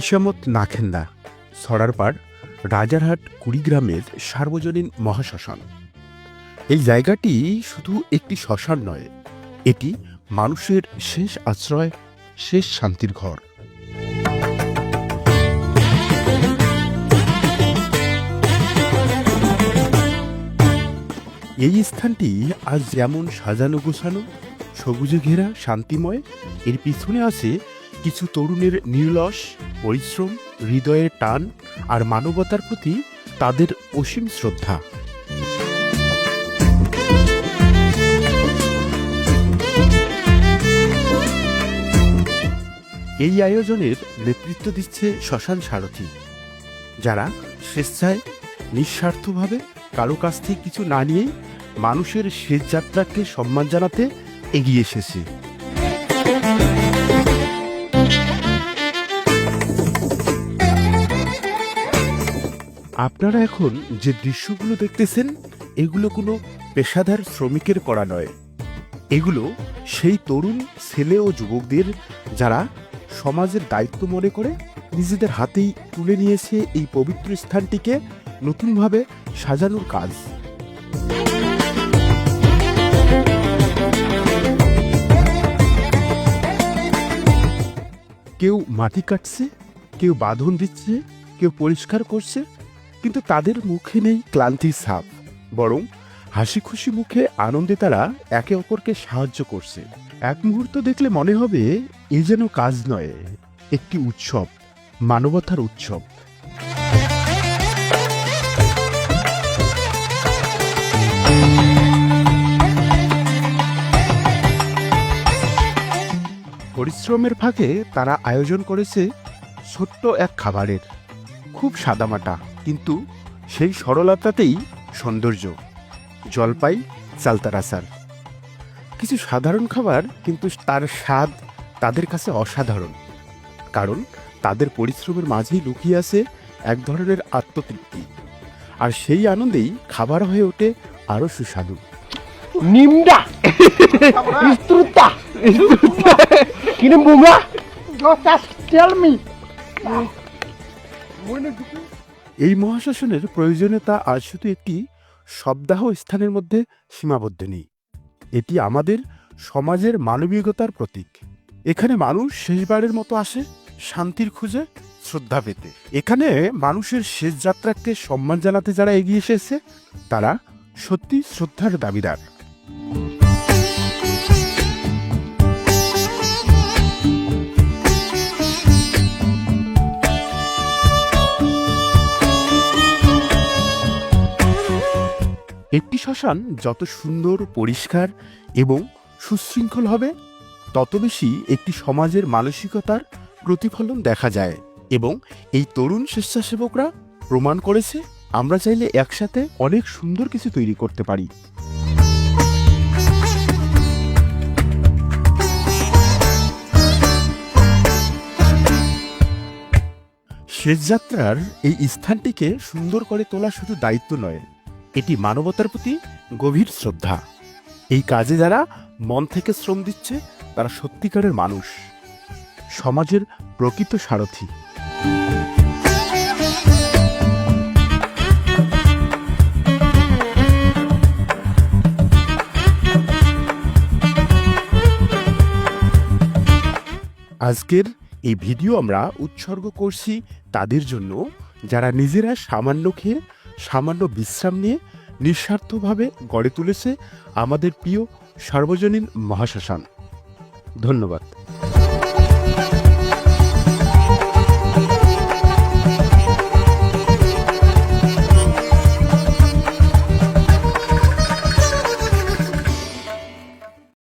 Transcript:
কিসামত নাখেন্দা, সরারপাড়, রাজারহাট, কুড়িগ্রামের সার্বজনীন মহাশ্মশান। এই জায়গাটি শুধু একটি শ্মশান নয়, এটি মানুষের শেষ আশ্রয়, শেষ শান্তির ঘর। এই স্থানটি আজ যেমন সাজানো গোছানো সবুজে ঘেরা, শান্তিময়, এর পিছনে আছে কিছু তরুণের নির্লস, পরিশ্রম, হৃদয়ের টান আর মানবতার প্রতি তাদের অসীম শ্রদ্ধা। এই আয়োজনের নেতৃত্ব দিচ্ছে শ্মশান সারথী, যারা স্বেচ্ছায়, নিঃস্বার্থভাবে কারও কাছ থেকে কিছু না নিয়েই মানুষের শেষ যাত্রাকে সম্মান জানাতে এগিয়ে এসেছে। আপনারা এখন যে দৃশ্যগুলো দেখতেছেন, এগুলো কোনো পেশাদার শ্রমিকের করা নয়। এগুলো সেই তরুণ ছেলে ও যুবকদের যারা সমাজের দায়িত্ব মনে করে নিজেদের হাতেই তুলে নিয়েছে এই পবিত্র স্থানটিকে নতুনভাবে সাজানোর কাজ। কেউ মাটি কাটছে, কেউ বাঁধন দিচ্ছে, কেউ পরিষ্কার করছে কিন্তু তাদের মুখে নেই ক্লান্তির ছাপ, বরং হাসি খুশি মুখে আনন্দে তারা একে অপরকে সাহায্য করছে। এক মুহূর্ত দেখলে মনে হবে এ যেন কাজ নয়, একটি উৎসব, মানবতার উৎসব। পরিশ্রমের ফাঁকে তারা আয়োজন করেছে ছোট্ট এক খাবারের, খুব সাদামাটা। কিন্তু সেই সরলতাতেই সৌন্দর্য জলপাই চালতার চালতারাসার কিছু সাধারণ খাবার কিন্তু তার স্বাদ তাদের কাছে অসাধারণ কারণ তাদের পরিশ্রমের মাঝেই লুকিয়ে আছে এক ধরনের আত্মতৃপ্তি আর সেই আনন্দেই খাবার হয়ে ওঠে আরও সুস্বাদু! Istruta! Istruta! Kini bunga? Just tell me. এই মহাশাসনের প্রয়োজনীয়তা আজ শুধু একটি শব্দাহ স্থানের মধ্যে সীমাবদ্ধ নেই। এটি আমাদের সমাজের মানবিকতার প্রতীক। এখানে মানুষ শেষবারের মতো আসে শান্তির খুঁজে, শ্রদ্ধা পেতে। এখানে মানুষের শেষ যাত্রাকে সম্মান জানাতে যারা এগিয়ে এসেছে, তারা সত্যি শ্রদ্ধার দাবিদার। একটি শ্মশান যত সুন্দর, পরিষ্কার এবং সুশৃঙ্খল হবে, তত বেশি একটি সমাজের মানসিকতার প্রতিফলন দেখা যায় এবং এই তরুণ স্বেচ্ছাসেবকরা প্রমাণ করেছে, আমরা চাইলে একসাথে অনেক সুন্দর কিছু তৈরি করতে পারি। শেষ যাত্রার এই স্থানটিকে সুন্দর করে তোলা শুধু দায়িত্ব নয় এটি মানবতার প্রতি গভীর শ্রদ্ধা। এই কাজে যারা মন থেকে শ্রম দিচ্ছে, তারা সত্যিকারের মানুষ। সমাজের প্রকৃত সারথী। আজকের এই ভিডিও আমরা উৎসর্গ করছি তাদের জন্য, যারা নিজেরা সামান্য খেয়ে সামান্য বিশ্রাম নিয়ে নিঃস্বার্থভাবে গড়ে তুলেছে আমাদের প্রিয় সার্বজনীন মহাশ্মশান। ধন্যবাদ।